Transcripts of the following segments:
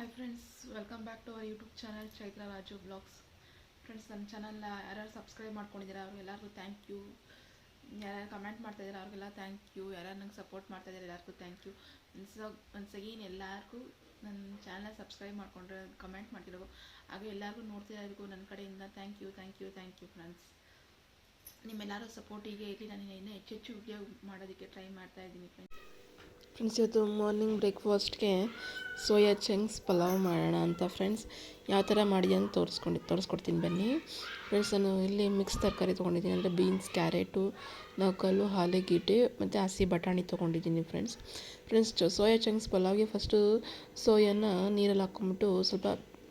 Hi friends welcome back to our YouTube channel Chaitra Raju vlogs friends ನನ್ನ ಚಾನಲ್ನ ಯಾರ್ಯಾರು subscribe ಮಾಡ್ಕೊಂಡಿದ್ದೀರಾ ಅವ್ರಿಗೆಲ್ಲರಿಗೂ ಥ್ಯಾಂಕ್ ಯು ಯಾರ್ಯಾರು ಕಮೆಂಟ್ ಮಾಡ್ತಾಯಿದ್ದೀರಾ ಅವ್ರಿಗೆಲ್ಲ ಥ್ಯಾಂಕ್ ಯು ಯಾರ್ಯಾರು ನಂಗೆ ಸಪೋರ್ಟ್ ಮಾಡ್ತಾಯಿದ್ದಾರೆ ಎಲ್ಲರಿಗೂ thank you once once again ಎಲ್ಲರಿಗೂ ನನ್ನ ಚಾನಲ್ನ ಸಬ್ಸ್ಕ್ರೈಬ್ ಮಾಡಿಕೊಂಡ್ರೆ ಕಮೆಂಟ್ ಮಾಡ್ತಿರೋ ಹಾಗೆ ಎಲ್ಲರಿಗೂ ನೋಡ್ತಿರೋದಕ್ಕೂ ನನ್ನ ಕಡೆಯಿಂದ thank you thank you thank you friends ನಿಮ್ಮೆಲ್ಲರೂ ಸಪೋರ್ಟಿಗೆ ಇಲ್ಲಿ ನಾನು ಇನ್ನೂ ಹೆಚ್ಚು ಹೆಚ್ಚು ವಿಡಿಯೋ ಮಾಡೋದಕ್ಕೆ ಟ್ರೈ ಮಾಡ್ತಾ ಇದ್ದೀನಿ ಫ್ರೆಂಡ್ಸ್ ಫ್ರೆಂಡ್ಸ್ ಇವತ್ತು ಮಾರ್ನಿಂಗ್ ಬ್ರೇಕ್ಫಾಸ್ಟ್ಗೆ ಸೋಯಾ ಚಂಕ್ಸ್ ಪಲಾವ್ ಮಾಡೋಣ ಅಂತ ಫ್ರೆಂಡ್ಸ್ ಯಾವ ಥರ ಮಾಡಿ ಅಂತ ತೋರಿಸ್ಕೊಂಡು, ತೋರಿಸ್ಕೊಡ್ತೀನಿ ಬನ್ನಿ. ಫ್ರೆಂಡ್ಸ್ ನಾನು ಇಲ್ಲಿ ಮಿಕ್ಸ್ ತರಕಾರಿ ತೊಗೊಂಡಿದ್ದೀನಿ. ಅಂದರೆ ಬೀನ್ಸ್ ಕ್ಯಾರೆಟು ನೌಕಲ್ಲು ಆಲೂಗೆಡ್ಡೆ ಮತ್ತು ಹಸಿ ಬಟಾಣಿ ತೊಗೊಂಡಿದ್ದೀನಿ ಫ್ರೆಂಡ್ಸ್ ಫ್ರೆಂಡ್ಸ್ ಸೋಯಾ ಚಂಕ್ಸ್ ಪಲಾವ್ಗೆ ಫಸ್ಟು ಸೋಯಾನ ನೀರಲ್ಲಿ ಹಾಕ್ಕೊಂಬಿಟ್ಟು ಸ್ವಲ್ಪ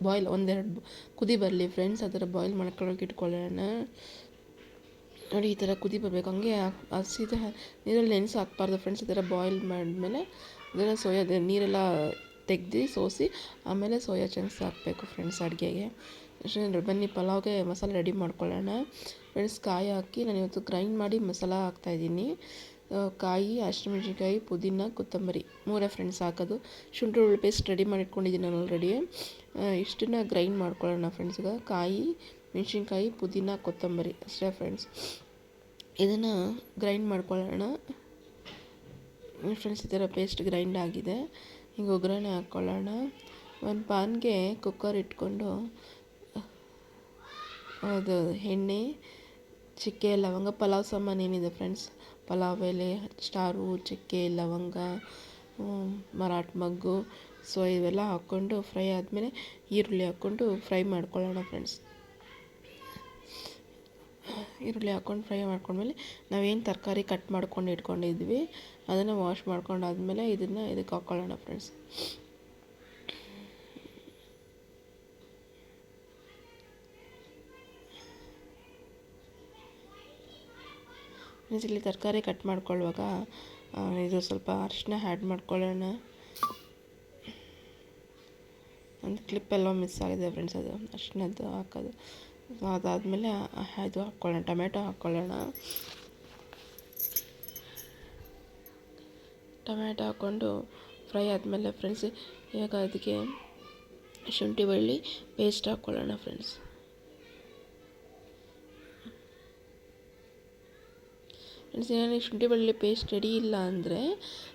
ಬಾಯ್ಲ್ ಒಂದೆರಡು ಕುದಿ ಬರಲಿ ಫ್ರೆಂಡ್ಸ್ ಆ ಥರ ಬಾಯ್ಲ್ ಮಾಡ್ಕೊಳ್ಳೋಕೆ ಇಟ್ಕೊಳ್ಳೋಣ. ನೋಡಿ ಈ ಥರ ಕುದಿ ಬರಬೇಕು. ಹಂಗೆ ಹಸಿದ ನೀರಲ್ಲಿ ನೆನೆಸಿ ಹಾಕ್ಬಾರ್ದು ಫ್ರೆಂಡ್ಸ್ ಈ ಥರ ಬಾಯ್ಲ್ ಮಾಡಿದ್ಮೇಲೆ ಇದನ್ನು ಸೋಯಾ ನೀರೆಲ್ಲ ತೆಗ್ದು ಸೋಸಿ, ಆಮೇಲೆ ಸೋಯಾ ಚಂಕ್ಸ್ ಹಾಕಬೇಕು ಫ್ರೆಂಡ್ಸ್ ಅಡುಗೆಗೆ. ಬನ್ನಿ ಪಲಾವ್ಗೆ ಮಸಾಲೆ ರೆಡಿ ಮಾಡ್ಕೊಳ್ಳೋಣ. ಫ್ರೆಂಡ್ಸ್ ಕಾಯಿ ಹಾಕಿ ನಾನು ಇವತ್ತು ಗ್ರೈಂಡ್ ಮಾಡಿ ಮಸಾಲ ಹಾಕ್ತಾಯಿದ್ದೀನಿ ಕಾಯಿ, ಹಸಿಮೆಣ್ಸಿನ್ಕಾಯಿ, ಪುದೀನ, ಕೊತ್ತಂಬರಿ ಮೂರೇ ಫ್ರೆಂಡ್ಸ್ ಹಾಕೋದು. ಶುಂಠಿ ಬೆಳ್ಳುಳ್ಳಿ ಪೇಸ್ಟ್ ರೆಡಿ ಮಾಡಿಟ್ಕೊಂಡಿದ್ದೀನಿ ನಾನು ಆಲ್ರೆಡಿ ಇಷ್ಟನ್ನ ಗ್ರೈಂಡ್ ಮಾಡ್ಕೊಳ್ಳೋಣ ಫ್ರೆಂಡ್ಸ್ಗೆ ಕಾಯಿ ಮೆಣಸಿನ್ಕಾಯಿ, ಪುದೀನ, ಕೊತ್ತಂಬರಿ. ಅಷ್ಟೇ ಫ್ರೆಂಡ್ಸ್ ಇದನ್ನು ಗ್ರೈಂಡ್ ಮಾಡ್ಕೊಳ್ಳೋಣ. ಫ್ರೆಂಡ್ಸ್ ಈ ಥರ ಪೇಸ್ಟ್ ಗ್ರೈಂಡ್ ಆಗಿದೆ. ಈಗ ಒಗ್ಗರಣೆ ಹಾಕ್ಕೊಳ್ಳೋಣ ಒಂದು ಪಾನ್ಗೆ ಕುಕ್ಕರ್ ಇಟ್ಕೊಂಡು, ಅದು ಎಣ್ಣೆ, ಚಕ್ಕೆ, ಲವಂಗ, ಪಲಾವ್ ಸಾಮಾನು ಏನಿದೆ ಫ್ರೆಂಡ್ಸ್ ಪಲಾವ್ ಎಲೆ, ಸ್ಟಾರು, ಚಕ್ಕೆ, ಲವಂಗ ಮರಾಠ ಮಗ್ಗು, ಸೊ ಇವೆಲ್ಲ ಹಾಕ್ಕೊಂಡು ಫ್ರೈ ಆದಮೇಲೆ ಈರುಳ್ಳಿ ಹಾಕ್ಕೊಂಡು ಫ್ರೈ ಮಾಡ್ಕೊಳ್ಳೋಣ ಫ್ರೆಂಡ್ಸ್ ಈರುಳ್ಳಿ ಹಾಕ್ಕೊಂಡು ಫ್ರೈ ಮಾಡ್ಕೊಂಡ್ಮೇಲೆ ನಾವೇನು ತರಕಾರಿ ಕಟ್ ಮಾಡ್ಕೊಂಡು ಇಟ್ಕೊಂಡಿದ್ವಿ, ಅದನ್ನು ವಾಶ್ ಮಾಡ್ಕೊಂಡಾದ್ಮೇಲೆ ಇದನ್ನು ಇದಕ್ಕೆ ಹಾಕ್ಕೊಳ್ಳೋಣ ಫ್ರೆಂಡ್ಸ್ ಇಲ್ಲಿ ತರಕಾರಿ ಕಟ್ ಮಾಡ್ಕೊಳ್ಳುವಾಗ ಇದು ಸ್ವಲ್ಪ ಅರಿಶಿನ ಆ್ಯಡ್ ಮಾಡ್ಕೊಳ್ಳೋಣ. ಒಂದು ಕ್ಲಿಪ್ಪೆಲ್ಲ ಮಿಸ್ ಆಗಿದೆ ಫ್ರೆಂಡ್ಸ್ ಅದು ಅರಿಶಿನದ್ದು ಹಾಕೋದು. ಅದಾದಮೇಲೆ ಇದು ಹಾಕ್ಕೊಳ್ಳೋಣ ಟೊಮೆಟೊ ಹಾಕ್ಕೊಳ್ಳೋಣ. ಟೊಮೆಟೊ ಹಾಕ್ಕೊಂಡು ಫ್ರೈ ಆದಮೇಲೆ ಫ್ರೆಂಡ್ಸ್ ಇವಾಗ ಅದಕ್ಕೆ ಶುಂಠಿ ಬೆಳ್ಳಿ ಪೇಸ್ಟ್ ಹಾಕ್ಕೊಳ್ಳೋಣ ಫ್ರೆಂಡ್ಸ್ ಫ್ರೆಂಡ್ಸ್ ಏನಾದ್ರು ಶುಂಠಿ ಬೆಳ್ಳುಳ್ಳಿ ಪೇಸ್ಟ್ ರೆಡಿ ಇಲ್ಲ ಅಂದರೆ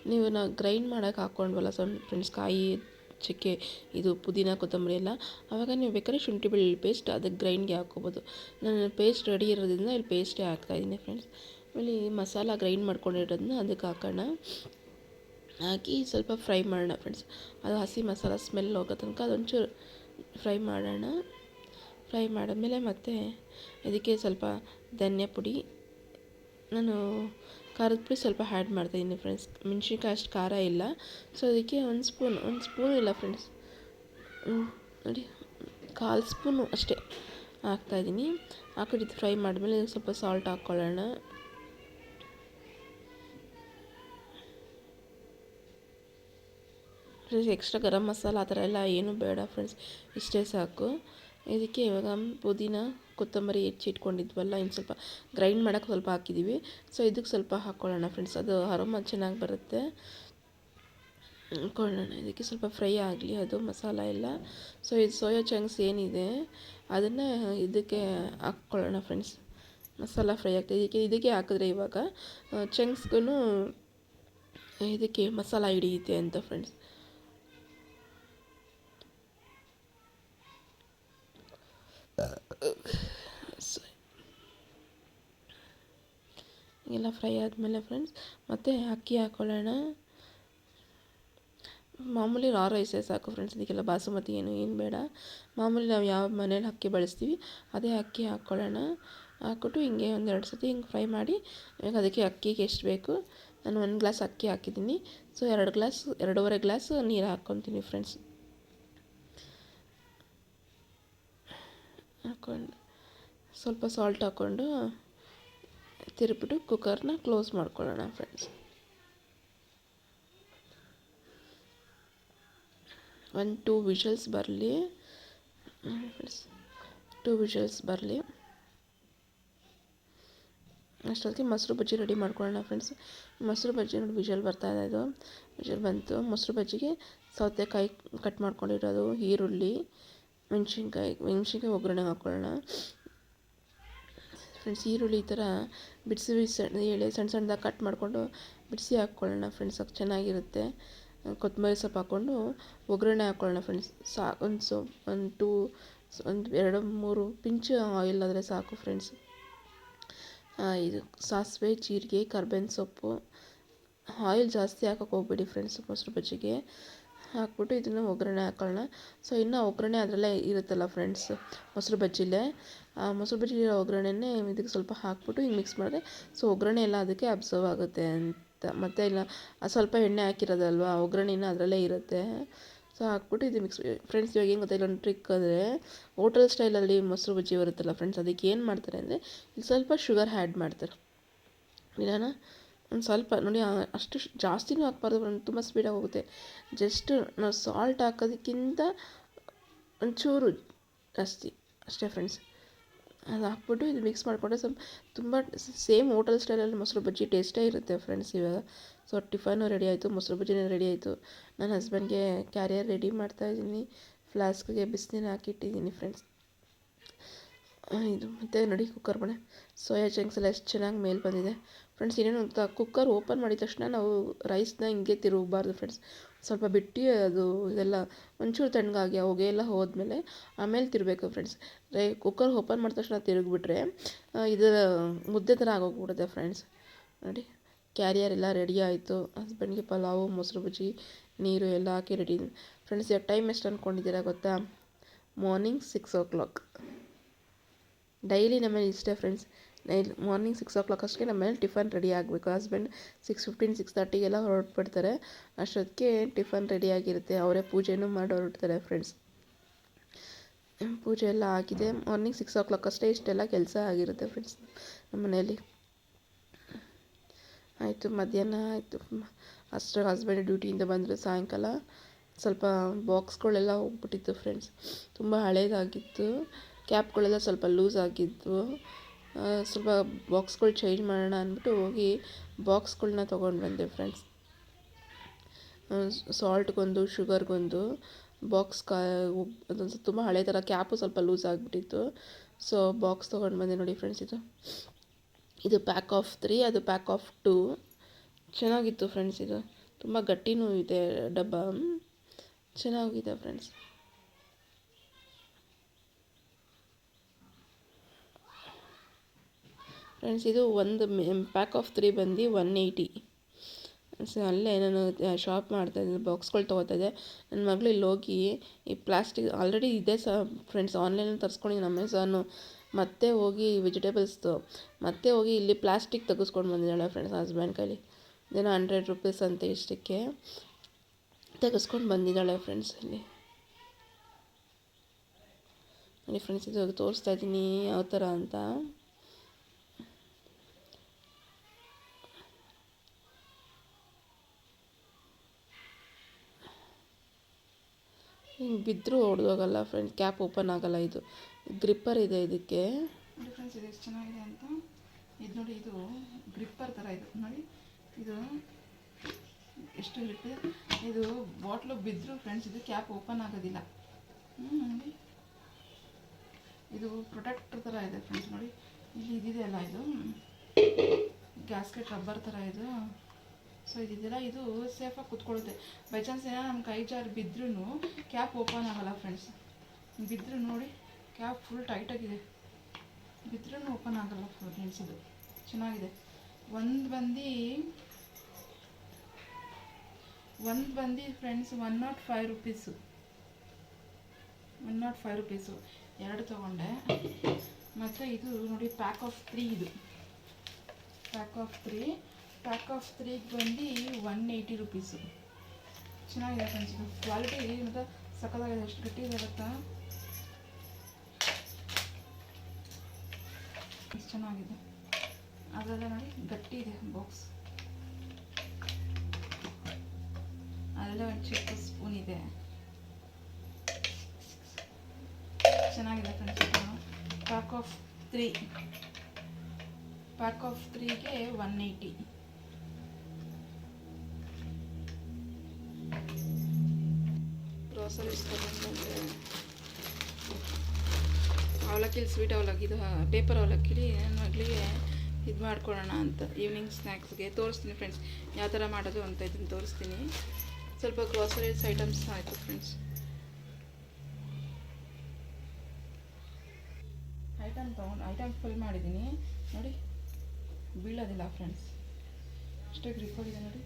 ನೀವು ನಾವು ಗ್ರೈಂಡ್ ಮಾಡೋಕ್ಕೆ ಹಾಕ್ಕೊಂಡ್ವಲ್ಲ ಸ್ವಲ್ಪ ಫ್ರೆಂಡ್ಸ್ ಕಾಯಿ ಚಕ್ಕೆ ಇದು ಪುದೀನ ಕೊತ್ತಂಬರಿ ಎಲ್ಲ. ಆವಾಗ ನೀವು ಬೇಕಾದ್ರೆ ಶುಂಠಿ ಬೆಳ್ಳುಳ್ಳಿ ಪೇಸ್ಟ್ ಅದಕ್ಕೆ ಗ್ರೈಂಡ್ಗೆ ಹಾಕ್ಕೋಬೋದು. ನಾನು ಪೇಸ್ಟ್ ರೆಡಿ ಇರೋದ್ರಿಂದ ಇಲ್ಲಿ ಪೇಸ್ಟೇ ಹಾಕ್ತಾಯಿದ್ದೀನಿ ಫ್ರೆಂಡ್ಸ್ ಆಮೇಲೆ ಈ ಮಸಾಲ ಗ್ರೈಂಡ್ ಮಾಡ್ಕೊಂಡಿರೋದನ್ನ ಅದಕ್ಕೆ ಹಾಕೋಣ. ಹಾಕಿ ಸ್ವಲ್ಪ ಫ್ರೈ ಮಾಡೋಣ ಫ್ರೆಂಡ್ಸ್ ಅದು ಹಸಿ ಮಸಾಲ ಸ್ಮೆಲ್ ಹೋಗೋ ತನಕ ಅದೊಂಚೂರು ಫ್ರೈ ಮಾಡೋಣ. ಫ್ರೈ ಮಾಡಿದ್ಮೇಲೆ ಮತ್ತೆ ಇದಕ್ಕೆ ಸ್ವಲ್ಪ ಧನ್ಯ ಪುಡಿ ನಾನು ಖಾರದ ಪುಡಿ ಸ್ವಲ್ಪ ಆ್ಯಡ್ ಮಾಡ್ತಾಯಿದ್ದೀನಿ ಫ್ರೆಂಡ್ಸ್ ಮೆಣ್ಸಿನ್ಕಾಯಿ ಅಷ್ಟು ಖಾರ ಇಲ್ಲ. ಸೊ ಅದಕ್ಕೆ ಒಂದು ಸ್ಪೂನ್ ಒಂದು ಸ್ಪೂನ್ ಇಲ್ಲ ಫ್ರೆಂಡ್ಸ್ ನೋಡಿ. ಕಾಲು ಸ್ಪೂನು ಅಷ್ಟೇ ಹಾಕ್ತಾಯಿದ್ದೀನಿ ಹಾಕಿಟ್ಟು ಫ್ರೈ ಮಾಡಿದ್ಮೇಲೆ ಸ್ವಲ್ಪ ಸಾಲ್ಟ್ ಹಾಕ್ಕೊಳ್ಳೋಣ ಫ್ರೆಂಡ್ಸ್ ಎಕ್ಸ್ಟ್ರಾ ಗರಂ ಮಸಾಲ ಆ ಥರ ಎಲ್ಲ ಏನೂ ಬೇಡ ಫ್ರೆಂಡ್ಸ್ ಇಷ್ಟೇ ಸಾಕು. ಇದಕ್ಕೆ ಇವಾಗ ಪುದೀನ, ಕೊತ್ತಂಬರಿ ಹೆಚ್ಚಿಟ್ಕೊಂಡಿದ್ವಲ್ಲ ಇನ್ನು ಸ್ವಲ್ಪ ಗ್ರೈಂಡ್ ಮಾಡೋಕ್ಕೆ ಸ್ವಲ್ಪ ಹಾಕಿದ್ದೀವಿ ಸೊ ಇದಕ್ಕೆ ಸ್ವಲ್ಪ ಹಾಕ್ಕೊಳ್ಳೋಣ ಫ್ರೆಂಡ್ಸ್ ಅದು ಅರೋಮ ಚೆನ್ನಾಗಿ ಬರುತ್ತೆ. ಹಾಕ್ಕೊಳ್ಳೋಣ ಇದಕ್ಕೆ ಸ್ವಲ್ಪ ಫ್ರೈ ಆಗಲಿ, ಅದು ಮಸಾಲ ಎಲ್ಲ. ಸೊ ಇದು ಸೋಯಾ ಚಂಕ್ಸ್ ಏನಿದೆ, ಅದನ್ನು ಇದಕ್ಕೆ ಹಾಕ್ಕೊಳ್ಳೋಣ ಫ್ರೆಂಡ್ಸ್ ಮಸಾಲ ಫ್ರೈ ಆಗ್ತದೆ ಇದಕ್ಕೆ ಇದಕ್ಕೆ ಹಾಕಿದ್ರೆ ಇವಾಗ ಚಂಕ್ಸ್ಗೂ ಇದಕ್ಕೆ ಮಸಾಲ ಹಿಡಿಯುತ್ತೆ ಅಂತ ಫ್ರೆಂಡ್ಸ್ ಎಲ್ಲ ಫ್ರೈ ಆದಮೇಲೆ ಫ್ರೆಂಡ್ಸ್ ಮತ್ತೆ ಅಕ್ಕಿ ಹಾಕ್ಕೊಳ್ಳೋಣ ಮಾಮೂಲಿ ರಾ ರೈಸೇ ಸಾಕು ಫ್ರೆಂಡ್ಸ್ ಇದಕ್ಕೆಲ್ಲ ಬಾಸುಮತಿ ಏನು ಏನು ಬೇಡ. ಮಾಮೂಲಿ ನಾವು ಯಾವ ಮನೇಲಿ ಅಕ್ಕಿ ಬಳಸ್ತೀವಿ, ಅದೇ ಅಕ್ಕಿ ಹಾಕ್ಕೊಳ್ಳೋಣ ಹಾಕ್ಬಿಟ್ಟು ಹಿಂಗೆ ಒಂದೆರಡು ಸತಿ ಹಿಂಗೆ ಫ್ರೈ ಮಾಡಿ, ಇವಾಗ ಅದಕ್ಕೆ ಅಕ್ಕಿಗೆ ಎಷ್ಟು ಬೇಕು, ನಾನು ಒಂದು ಗ್ಲಾಸ್ ಅಕ್ಕಿ ಹಾಕಿದ್ದೀನಿ. ಸೊ ಎರಡು ಗ್ಲಾಸ್ ಎರಡೂವರೆ ಗ್ಲಾಸ್ ನೀರು ಹಾಕ್ಕೊತೀನಿ ಫ್ರೆಂಡ್ಸ್ ಹಾಕ್ಕೊಂಡು ಸ್ವಲ್ಪ ಸಾಲ್ಟ್ ಹಾಕ್ಕೊಂಡು ತಿರುಗಿಬಿಟ್ಟು ಕುಕ್ಕರ್ನ ಕ್ಲೋಸ್ ಮಾಡ್ಕೊಳ್ಳೋಣ ಫ್ರೆಂಡ್ಸ್ ಒಂದು ಟೂ ವಿಷಲ್ಸ್ ಬರಲಿ. ಫ್ರೆಂಡ್ಸ್ ಟೂ ವಿಷಲ್ಸ್ ಬರಲಿ. ಅಷ್ಟೊತ್ತಿಗೆ ಮೊಸರು ಬಜ್ಜಿ ರೆಡಿ ಮಾಡ್ಕೊಳ್ಳೋಣ ಫ್ರೆಂಡ್ಸ್ ಮೊಸರು ಬಜ್ಜಿ ನೋಡಿ ವಿಷಲ್ ಬರ್ತಾ ಇದೆ ಇದು. ವಿಷಲ್ ಬಂತು. ಮೊಸರು ಬಜ್ಜಿಗೆ ಸೌತೆಕಾಯಿ ಕಟ್ ಮಾಡ್ಕೊಂಡಿರೋದು, ಈರುಳ್ಳಿ ಮೆಣಸಿನ್ಕಾಯಿ ಮೆಣಸಿನ್ಕಾಯಿ ಒಗ್ಗರಣೆ ಹಾಕ್ಕೊಳ್ಳೋಣ ಫ್ರೆಂಡ್ಸ್ ಈರುಳ್ಳಿ ಈ ಥರ ಬಿಡಿಸಿ ಸಣ್ಣ ಎಳೆ ಸಣ್ಣ ಸಣ್ಣದಾಗಿ ಕಟ್ ಮಾಡಿಕೊಂಡು ಬಿಡಿಸಿ ಹಾಕ್ಕೊಳ್ಳೋಣ ಫ್ರೆಂಡ್ಸ್ ಅದು ಚೆನ್ನಾಗಿರುತ್ತೆ. ಕೊತ್ತಂಬರಿ ಸೊಪ್ಪು ಹಾಕ್ಕೊಂಡು ಒಗ್ಗರಣೆ ಹಾಕ್ಕೊಳ್ಳೋಣ ಫ್ರೆಂಡ್ಸ್ ಸಾ, ಒಂದು ಸೊ ಒಂದು ಟೂ ಒಂದು ಎರಡು, ಮೂರು ಪಿಂಚ್ ಆಯಿಲ್ ಆದರೆ ಸಾಕು ಫ್ರೆಂಡ್ಸ್ ಇದು ಸಾಸಿವೆ, ಜೀರಿಗೆ, ಕರ್ಬೇವಿನ ಸೊಪ್ಪು. ಆಯಿಲ್ ಜಾಸ್ತಿ ಹಾಕೋಕೆ ಹೋಗ್ಬೇಡಿ ಫ್ರೆಂಡ್ಸ್ ಮೊಸರು ಬಜ್ಜಿಗೆ ಹಾಕ್ಬಿಟ್ಟು ಇದನ್ನು ಒಗ್ಗರಣೆ ಹಾಕೊಳ್ಳೋಣ. ಸೊ ಇನ್ನು ಒಗ್ಗರಣೆ ಅದರಲ್ಲೇ ಇರುತ್ತಲ್ಲ ಫ್ರೆಂಡ್ಸ್ ಮೊಸರು ಬಜ್ಜಿಲೇ. ಆ, ಮೊಸರು ಬಜ್ಜಿ ಒಗ್ಗರಣೆನೇ ಇದಕ್ಕೆ ಸ್ವಲ್ಪ ಹಾಕ್ಬಿಟ್ಟು ಹಿಂಗೆ ಮಿಕ್ಸ್ ಮಾಡಿದ್ರೆ ಸೊ ಒಗ್ಗರಣೆ ಎಲ್ಲ ಅದಕ್ಕೆ ಅಬ್ಸರ್ವ್ ಆಗುತ್ತೆ ಅಂತ. ಮತ್ತು ಇಲ್ಲ ಸ್ವಲ್ಪ ಎಣ್ಣೆ ಹಾಕಿರೋದಲ್ವ ಒಗ್ಗರಣೆನ ಅದರಲ್ಲೇ ಇರುತ್ತೆ. ಸೊ ಹಾಕ್ಬಿಟ್ಟು ಇದು ಮಿಕ್ಸ್ ಫ್ರೆಂಡ್ಸ್ ಇವಾಗ ಏನು ಗೊತ್ತಾ ಒಂದು ಟ್ರಿಕ್ ಅಂದರೆ ಹೋಟೆಲ್ ಸ್ಟೈಲಲ್ಲಿ ಮೊಸರು ಬಜ್ಜಿ ಬರುತ್ತಲ್ಲ ಫ್ರೆಂಡ್ಸ್ ಅದಕ್ಕೆ ಏನು ಮಾಡ್ತಾರೆ ಅಂದರೆ, ಇಲ್ಲಿ ಸ್ವಲ್ಪ ಶುಗರ್ ಆ್ಯಡ್ ಮಾಡ್ತಾರೆ. ನಿಧಾನ ಒಂದು ಸ್ವಲ್ಪ ನೋಡಿ ಅಷ್ಟು ಜಾಸ್ತಿನೂ ಹಾಕ್ಬಾರ್ದು ತುಂಬ ಸ್ಪೀಡಾಗಿ ಹೋಗುತ್ತೆ. ಜಸ್ಟ್ ನಾವು ಸಾಲ್ಟ್ ಹಾಕೋದಕ್ಕಿಂತ ಒಂಚೂರು ಜಾಸ್ತಿ. ಅಷ್ಟೇ ಫ್ರೆಂಡ್ಸ್ ಅದು ಹಾಕ್ಬಿಟ್ಟು ಇದು ಮಿಕ್ಸ್ ಮಾಡಿಕೊಂಡ್ರೆ ಸ್ವಲ್ಪ ತುಂಬ ಸೇಮ್ ಹೋಟೆಲ್ ಸ್ಟೈಲಲ್ಲಿ ಮೊಸರು ಬಜ್ಜಿ ಟೇಸ್ಟೇ ಇರುತ್ತೆ ಫ್ರೆಂಡ್ಸ್ ಇವಾಗ. ಸೊ ಟಿಫನು ರೆಡಿ ಆಯಿತು, ಮೊಸರು ಬಜ್ಜಿನೂ ರೆಡಿ ಆಯಿತು. ನನ್ನ ಹಸ್ಬೆಂಡ್ಗೆ ಕ್ಯಾರಿಯರ್ ರೆಡಿ ಮಾಡ್ತಾಯಿದ್ದೀನಿ ಫ್ಲಾಸ್ಕ್ಗೆ ಬಿಸಿನೀರು ಹಾಕಿಟ್ಟಿದ್ದೀನಿ ಫ್ರೆಂಡ್ಸ್ ಇದು ಮತ್ತು ನೋಡಿ ಕುಕ್ಕರ್ ಬಣೆ ಸೋಯಾ ಚಂಕ್ಸ್ ಎಲ್ಲ ಎಷ್ಟು ಚೆನ್ನಾಗಿ ಮೇಲೆ ಬಂದಿದೆ. ಫ್ರೆಂಡ್ಸ್ ಏನೇನು ಅಂತ ಕುಕ್ಕರ್ ಓಪನ್ ಮಾಡಿದ ತಕ್ಷಣ ನಾವು ರೈಸ್ನ ಹಿಂಗೆ ತಿರುಗಬಾರ್ದು ಫ್ರೆಂಡ್ಸ್ ಸ್ವಲ್ಪ ಬಿಟ್ಟು ಅದು ಇದೆಲ್ಲ ಒಂಚೂರು ತಣ್ಣಗಾಗಿ ಆ ಹೊಗೆ ಎಲ್ಲ ಹೋದ್ಮೇಲೆ ಆಮೇಲೆ ತಿರ್ಬೇಕು ಫ್ರೆಂಡ್ಸ್ ರೈ ಕುಕ್ಕರ್ ಓಪನ್ ಮಾಡಿದ ತಕ್ಷಣ ತಿರುಗಿಬಿಟ್ರೆ ಇದು ಮುದ್ದೆ ಥರ ಆಗೋಗ್ಬಿಡುತ್ತೆ ಫ್ರೆಂಡ್ಸ್ ನೋಡಿ ಕ್ಯಾರಿಯರ್ ಎಲ್ಲ ರೆಡಿ ಆಯಿತು. ಹಸ್ಬೆಂಡ್ಗೆ ಪಲಾವು, ಮೊಸರು ಬಜ್ಜಿ, ನೀರು ಎಲ್ಲ ಹಾಕಿ ರೆಡಿ ಫ್ರೆಂಡ್ಸ್ ಯಾವ ಟೈಮ್ ಎಷ್ಟು ಅಂದ್ಕೊಂಡಿದ್ದೀರಾ ಗೊತ್ತಾ? Morning six o'clock daily ನಮ್ಮಲ್ಲಿ ಇಷ್ಟೇ ಫ್ರೆಂಡ್ಸ್ ನೈಲ್ ಮಾರ್ನಿಂಗ್ ಸಿಕ್ಸ್ ಓ ಕ್ಲಾಕ್ ಅಷ್ಟಕ್ಕೆ ನಮ್ಮಲ್ಲಿ ಟಿಫನ್ ರೆಡಿ ಆಗಬೇಕು. ಹಸ್ಬೆಂಡ್ ಸಿಕ್ಸ್ ಫಿಫ್ಟೀನ್ ಸಿಕ್ಸ್ ತರ್ಟಿಗೆಲ್ಲ ಹೊರಟ್ಬಿಡ್ತಾರೆ. ಅಷ್ಟೊತ್ತಿಗೆ ಟಿಫನ್ ರೆಡಿ ಆಗಿರುತ್ತೆ. ಅವರೇ ಪೂಜೆನೂ ಮಾಡಿ ಹೊರಡ್ತಾರೆ ಫ್ರೆಂಡ್ಸ್ ಪೂಜೆ ಎಲ್ಲ ಆಗಿದೆ. ಮಾರ್ನಿಂಗ್ ಸಿಕ್ಸ್ ಓ ಕ್ಲಾಕ್ ಅಷ್ಟೇ ಇಷ್ಟೆಲ್ಲ ಕೆಲಸ ಆಗಿರುತ್ತೆ ಫ್ರೆಂಡ್ಸ್ ನಮ್ಮ ಮನೆಯಲ್ಲಿ. ಆಯಿತು ಮಧ್ಯಾಹ್ನ ಆಯಿತು. ಅಷ್ಟರ ಹಸ್ಬೆಂಡ್ ಡ್ಯೂಟಿಯಿಂದ ಬಂದರು ಸಾಯಂಕಾಲ. ಸ್ವಲ್ಪ ಬಾಕ್ಸ್ಗಳೆಲ್ಲ ಹೋಗ್ಬಿಟ್ಟಿತ್ತು ಫ್ರೆಂಡ್ಸ್ ತುಂಬ ಹಳೇದಾಗಿತ್ತು. ಕ್ಯಾಪ್ಗಳೆಲ್ಲ ಸ್ವಲ್ಪ ಲೂಸ್ ಆಗಿದ್ವು. ಆ, ಸ್ವಲ್ಪ ಬಾಕ್ಸ್ಗಳು ಚೇಂಜ್ ಮಾಡೋಣ ಅಂದ್ಬಿಟ್ಟು ಹೋಗಿ ಬಾಕ್ಸ್ಗಳನ್ನ ತೊಗೊಂಡು ಬಂದೆ ಫ್ರೆಂಡ್ಸ್. ಸಾಲ್ಟ್ಗೊಂದು, ಶುಗರ್ಗೊಂದು, ಬಾಕ್ಸ್ ಕಾ ಅದೊಂದು ತುಂಬ ಹಳೆ ಥರ, ಕ್ಯಾಪು ಸ್ವಲ್ಪ ಲೂಸ್ ಆಗಿಬಿಟ್ಟಿತ್ತು. ಸೊ, ಬಾಕ್ಸ್ ತೊಗೊಂಡು ಬಂದೆ ನೋಡಿ ಫ್ರೆಂಡ್ಸ್ ಇದು. ಇದು ಪ್ಯಾಕ್ ಆಫ್ ತ್ರೀ, ಅದು ಪ್ಯಾಕ್ ಆಫ್ ಟೂ. ಚೆನ್ನಾಗಿತ್ತು ಫ್ರೆಂಡ್ಸ್ ಇದು. ತುಂಬ ಗಟ್ಟಿನೂ ಇದೆ ಡಬ್ಬ. ಚೆನ್ನಾಗಿದೆ ಫ್ರೆಂಡ್ಸ್. ಫ್ರೆಂಡ್ಸ್ ಇದು ಒಂದು ಪ್ಯಾಕ್ ಆಫ್ ತ್ರೀ ಬಂದು ಒನ್ ಏಯ್ಟಿ ಸೊ ಅಲ್ಲೇ ನಾನು ಶಾಪ್ ಮಾಡ್ತಾಯಿದ್ದೆ ಬಾಕ್ಸ್ಗಳು ತೊಗೋತಾಯಿದ್ದೆ ನನ್ನ ಮಗಳು ಇಲ್ಲಿ ಹೋಗಿ ಈ ಪ್ಲಾಸ್ಟಿಕ್ ಆಲ್ರೆಡಿ ಇದೆ ಸಹ ಫ್ರೆಂಡ್ಸ್ ಆನ್ಲೈನಲ್ಲಿ ತರಿಸ್ಕೊಂಡಿದ್ದೀನಿ ಅಮೆಝಾನು. ಮತ್ತೆ ಹೋಗಿ ವೆಜಿಟೇಬಲ್ಸ್ದು ಮತ್ತೆ ಹೋಗಿ ಇಲ್ಲಿ ಪ್ಲಾಸ್ಟಿಕ್ ತೆಗೆಸ್ಕೊಂಡು ಬಂದಿದ್ದಾಳೆ ಫ್ರೆಂಡ್ಸ್ ಹಸ್ಬೆಂಡ್ ಕೈಲಿ. ಇದೇನೋ ಹಂಡ್ರೆಡ್ ರುಪೀಸ್ ಅಂತ ಇಷ್ಟಕ್ಕೆ ತೆಗೆಸ್ಕೊಂಡು ಬಂದಿದ್ದಾಳೆ ಫ್ರೆಂಡ್ಸ್ ಇಲ್ಲಿ. ಫ್ರೆಂಡ್ಸ್ ಇದು ತೋರಿಸ್ತಾ ಇದ್ದೀನಿ ಯಾವ ಥರ ಅಂತ. ಹಿಂಗೆ ಬಿದ್ದರೂ ಹೊಡೆದೋಗಲ್ಲ ಫ್ರೆಂಡ್ ಕ್ಯಾಪ್ ಓಪನ್ ಆಗಲ್ಲ ಇದು. ಗ್ರಿಪ್ಪರ್ ಇದೆ ಇದಕ್ಕೆ. ಫ್ರೆಂಡ್ಸ್ ಇದು, ಎಷ್ಟು ಚೆನ್ನಾಗಿದೆ ಅಂತ. ಇದು ನೋಡಿ, ಇದು ಗ್ರಿಪ್ಪರ್ ಥರ ಇದು. ನೋಡಿ, ಇದು ಎಷ್ಟು ಗ್ರಿಪ್ ಇದೆ ಬಾಟ್ಲು ಬಿದ್ದರೂ ಫ್ರೆಂಡ್ಸ್ ಇದು ಕ್ಯಾಪ್ ಓಪನ್ ಆಗೋದಿಲ್ಲ. ನೋಡಿ. ಇದು ಪ್ರೊಟೆಕ್ಟರ್ ಥರ ಇದೆ ಫ್ರೆಂಡ್ಸ್ ನೋಡಿ. ಇಲ್ಲಿ ಇದಿದೆಯಲ್ಲ ಇದು? ಗ್ಯಾಸ್ಕೆಟ್ ರಬ್ಬರ್ ಥರ ಇದು. ಸೊ ಇದೆಲ್ಲ ಇದು ಸೇಫಾಗಿ ಕುತ್ಕೊಳ್ಳುತ್ತೆ. ಬೈ ಚಾನ್ಸ್ ಏನೋ ನಮ್ಮ ಕೈ ಜಾರು ಬಿದ್ದರೂ ಕ್ಯಾಪ್ ಓಪನ್ ಆಗಲ್ಲ ಫ್ರೆಂಡ್ಸ್ ಬಿದ್ದರೂ ನೋಡಿ ಕ್ಯಾಪ್ ಫುಲ್ ಟೈಟಾಗಿದೆ ಬಿದ್ರೂ ಓಪನ್ ಆಗಲ್ಲ ಫ್ರೆಂಡ್ಸ್ ಇದು. ಚೆನ್ನಾಗಿದೆ. ಒಂದು ಬಂದು ಒಂದು ಬಂದು friends one nought five rupees one nought five rupees ಎರಡು ತೊಗೊಂಡೆ. ಮತ್ತು ಇದು ನೋಡಿ ಪ್ಯಾಕ್ ಆಫ್ ತ್ರೀ ಇದು. Pack of three pack of ತ್ರೀಗೆ ಬಂದು ಒನ್ ಏಯ್ಟಿ ರುಪೀಸು ಚೆನ್ನಾಗಿದೆ ಫ್ರೆಂಡ್ಸ್ ಇದು ಕ್ವಾಲಿಟಿ ಮತ್ತು ಸಕ್ಕತ್ತಾಗಿದೆ, ಎಷ್ಟು ಗಟ್ಟಿದೆ ಗೊತ್ತಾ ಎಷ್ಟು ಚೆನ್ನಾಗಿದೆ. ಅದೆಲ್ಲ ನೋಡಿ, ಗಟ್ಟಿ ಇದೆ ಬಾಕ್ಸ್ ಅದೆಲ್ಲ ಒಂದು ಚಿಕ್ಕ ಸ್ಪೂನ್ ಇದೆ. ಚೆನ್ನಾಗಿದೆ friends pack of three pack of ತ್ರೀಗೆ one eighty groceries ತಗೊಂಡ್ಬಂದ್ರೆ ಅವಲಕ್ಕಿಲಿ ಸ್ವೀಟ್ ಅವಲಕ್ಕಿ, ಇದು ಪೇಪರ್ ಅವಲಕ್ಕಿಲಿ ನನ್ನ ಮಗಳಿಗೆ ಇದು ಮಾಡ್ಕೊಳ್ಳೋಣ ಅಂತ ಈವ್ನಿಂಗ್ ಸ್ನ್ಯಾಕ್ಸ್ಗೆ ತೋರಿಸ್ತೀನಿ ಫ್ರೆಂಡ್ಸ್ ಯಾವ ಥರ ಮಾಡೋದು ಅಂತ ಇದನ್ನು ತೋರಿಸ್ತೀನಿ. ಸ್ವಲ್ಪ ಗ್ರಾಸರೀಸ್ ಐಟಮ್ಸ್ ಆಯಿತು ಫ್ರೆಂಡ್ಸ್ ಐಟಮ್ ತೊಗೊಂಡು ಐಟಮ್ ಫುಲ್ ಮಾಡಿದ್ದೀನಿ. ನೋಡಿ, ಬೀಳೋದಿಲ್ಲ ಫ್ರೆಂಡ್ಸ್ ಅಷ್ಟೇ ಗ್ರಿಪ್ ಆಗಿದೆ ನೋಡಿ.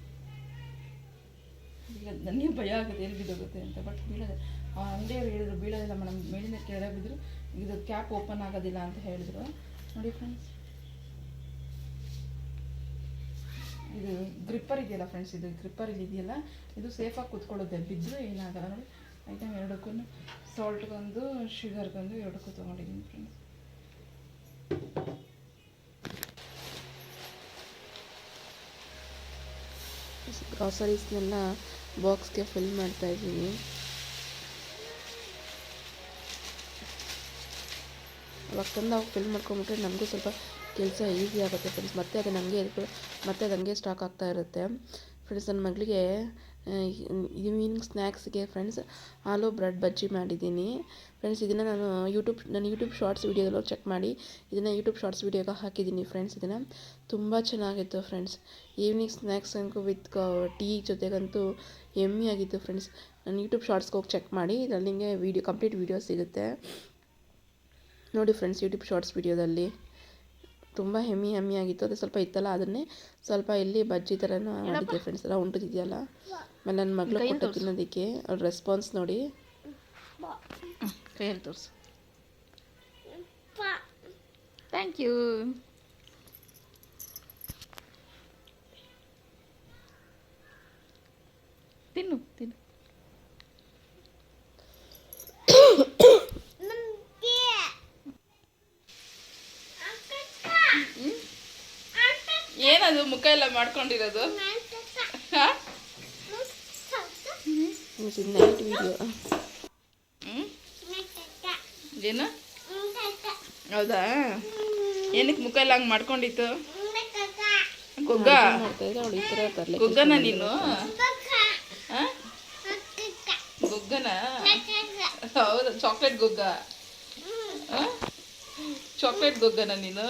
ನನಗೆ ಭಯ ಆಗುತ್ತೆ ಎಲ್ಲಿ ಬಿದ್ದೋಗುತ್ತೆ ಅಂತ. ಬಟ್ ಬೀಳದೆ. ಆ ಅಂಗಡಿಯವ್ರು ಹೇಳಿದ್ರು, ಬೀಳೋದಿಲ್ಲ ಮೇಡಮ್ ಮೇಲಿನ ಕೆಳಗೆ ಬಿದ್ದರು ಇದು ಕ್ಯಾಪ್ ಓಪನ್ ಆಗೋದಿಲ್ಲ ಅಂತ ಹೇಳಿದ್ರು. ನೋಡಿ ಫ್ರೆಂಡ್ಸ್ ಇದು ಗ್ರಿಪ್ಪರ್ ಇದೆಯಲ್ಲ ಫ್ರೆಂಡ್ಸ್ ಇದು ಗ್ರಿಪ್ಪರ್ ಇದೆಯಲ್ಲ, ಇದು ಸೇಫಾಗಿ ಕೂತ್ಕೊಳ್ಳುತ್ತೆ. ಬಿದ್ದರೂ ಏನಾಗಲ್ಲ. ನೋಡಿ ಐಟಮ್ ಎರಡಕ್ಕೂ ಸಾಲ್ಟ್ಗೊಂದು ಶುಗರ್ಗೊಂದು ಎರಡಕ್ಕೂ ತೊಗೊಂಡಿದ್ದೀನಿ ಫ್ರೆಂಡ್ಸ್ ಗ್ರಾಸರೀಸ್ನೆಲ್ಲ ಬಾಕ್ಸ್ಗೆ ಫಿಲ್ ಮಾಡ್ತಾ ಇದ್ದೀನಿ. ಅವಾಗ ಅವಾಗ ಫಿಲ್ ಮಾಡ್ಕೊಂಬಿಟ್ರೆ ನಮಗೂ ಸ್ವಲ್ಪ ಕೆಲಸ ಈಸಿ ಆಗುತ್ತೆ ಫ್ರೆಂಡ್ಸ್ ಮತ್ತೆ ಅದು ನನಗೆ ಮತ್ತೆ ಅದು ಹಂಗೆ ಸ್ಟಾಕ್ ಆಗ್ತಾ ಇರುತ್ತೆ. ಫ್ರೆಂಡ್ಸ್ ನನ್ನ ಮಗಳಿಗೆ ಈವ್ನಿಂಗ್ ಸ್ನ್ಯಾಕ್ಸ್ಗೆ ಫ್ರೆಂಡ್ಸ್ ಆಲೂ ಬ್ರೆಡ್ ಬಜ್ಜಿ ಮಾಡಿದ್ದೀನಿ. ಫ್ರೆಂಡ್ಸ್ ಇದನ್ನು ನಾನು ಯೂಟ್ಯೂಬ್ ನನ್ನ ಯೂಟ್ಯೂಬ್ ಶಾರ್ಟ್ಸ್ ವೀಡಿಯೋದಲ್ಲೂ ಚೆಕ್ ಮಾಡಿ, ಇದನ್ನು ಯೂಟ್ಯೂಬ್ ಶಾರ್ಟ್ಸ್ ವೀಡಿಯೋಗೆ ಹಾಕಿದ್ದೀನಿ ಫ್ರೆಂಡ್ಸ್ ಇದನ್ನು. ತುಂಬ ಚೆನ್ನಾಗಿತ್ತು ಫ್ರೆಂಡ್ಸ್ ಈವ್ನಿಂಗ್ ಸ್ನ್ಯಾಕ್ಸ್ ಅಂತೂ ವಿತ್ ಟೀ ಜೊತೆಗಂತೂ ಎಮ್ಮಿ ಆಗಿತ್ತು ಫ್ರೆಂಡ್ಸ್ ನನ್ನ ಯೂಟ್ಯೂಬ್ ಶಾರ್ಟ್ಸ್ಗೆ ಹೋಗಿ ಚೆಕ್ ಮಾಡಿ, ಇದರಲ್ಲಿ ನಿಮಗೆ ವೀಡಿಯೋ ಕಂಪ್ಲೀಟ್ ವೀಡಿಯೋ ಸಿಗುತ್ತೆ. ನೋಡಿ ಫ್ರೆಂಡ್ಸ್ ಯೂಟ್ಯೂಬ್ ಶಾರ್ಟ್ಸ್ ವೀಡಿಯೋದಲ್ಲಿ ತುಂಬ ಹೆಮ್ಮಿ ಹೆಮ್ಮಿ ಆಗಿತ್ತು. ಅದು ಸ್ವಲ್ಪ ಇತ್ತಲ್ಲ ಅದನ್ನೇ ಸ್ವಲ್ಪ ಇಲ್ಲಿ ಬಜ್ಜಿ ಥರನೂ ಮಾಡಿದ್ದೆ ಫ್ರೆಂಡ್ಸ್ ಎಲ್ಲ ಉಂಟಿದೆಯಲ್ಲ ಆಮೇಲೆ ನನ್ನ ಮಗಳು ಕೊಟ್ಟು ತಿನ್ನೋದಕ್ಕೆ. ಅವ್ರ ರೆಸ್ಪಾನ್ಸ್ ನೋಡಿ. ಕೈಯಲ್ಲಿ ತೋರಿಸು. ಥ್ಯಾಂಕ್ ಯು ತಿನ್ನು ತಿನ್ನು ಏನದು ಮುಖ ಎಲ್ಲ ಮಾಡ್ಕೊಂಡಿರೋದು? Night video? ಏನು? ಹೌದಾ? ಏನಕ್ಕೆ ಮುಖ ಎಲ್ಲ ಹಂಗೆ ಮಾಡ್ಕೊಂಡಿತ್ತು? ಗುಗ್ಗ ಮಾಡ್ತಾಯಿದ್ದೆ ಅವಳು ಈ ಥರ ತರಲೆ ಗುಗ್ಗನ ನೀನು? ಗುಗ್ಗನ ಹೌದು ಚಾಕ್ಲೇಟ್ ಗುಗ್ಗ ಚಾಕ್ಲೇಟ್ ಗುಗ್ಗನ ನೀನು?